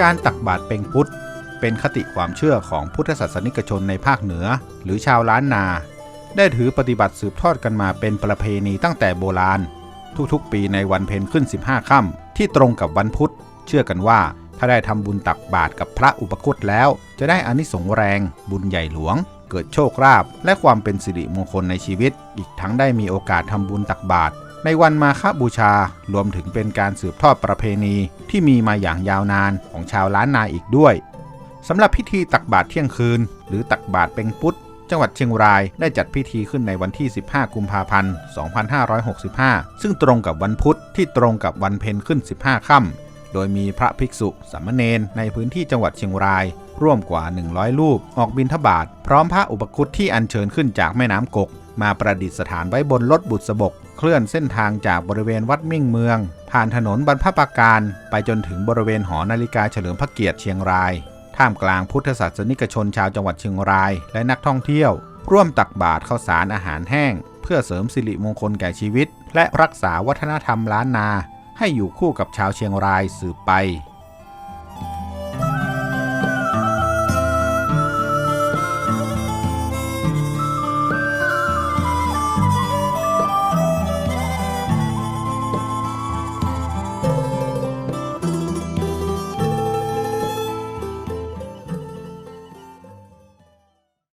การตักบาตรเป็งพุทธ เป็นคติความเชื่อของพุทธศาสนิกชนในภาคเหนือ หรือชาวล้านนา ได้ถือปฏิบัติสืบทอดกันมาเป็นประเพณีตั้งแต่โบราณ ทุกๆ ปีในวันเพ็ญขึ้น 15ค่ำที่ตรงกับวันพุธ เชื่อกันว่าถ้าได้ทำบุญตักบาตรกับพระอุปคุตแล้ว จะได้อานิสงส์แรงบุญใหญ่หลวง เกิดโชคลาภและความเป็นสิริมงคลในชีวิต อีกทั้งได้มีโอกาสทำบุญตักบาตร ในวันมาฆบูชารวมถึงเป็นการสืบทอดประเพณีที่มีมาอย่างยาวนานของชาวล้านนาอีกด้วยสำหรับพิธีตักบาตรเที่ยงคืน หรือตักบาตรเป็งพุธจังหวัดเชียงรายได้จัดพิธีขึ้นในวันที่ 15 กุมภาพันธ์ 2565 ซึ่งตรงกับวันพุธที่ตรงกับวันเพ็ญขึ้น 15 ค่ำ โดยมีพระภิกษุสามเณรในพื้นที่จังหวัดเชียงราย ร่วมกว่า 100 รูป ออกบิณฑบาตพร้อมพระอุปคุตที่อัญเชิญขึ้นจากแม่น้ำกก มาประดิษฐานไว้บนรถบุษบก เคลื่อนเส้นทางจากบริเวณวัดมิ่งเมือง ผ่านถนนบรรพปาการ ไปจนถึงบริเวณหอนาฬิกาเฉลิมพระเกียรติเชียงราย ท่ามกลางพุทธศาสนิกชนชาวจังหวัดเชียงราย และนักท่องเที่ยว ร่วมตักบาตรข้าวสารอาหารแห้ง เพื่อเสริมสิริมงคลแก่ชีวิต และรักษาวัฒนธรรมล้านนา ให้อยู่คู่กับชาวเชียงรายสืบไป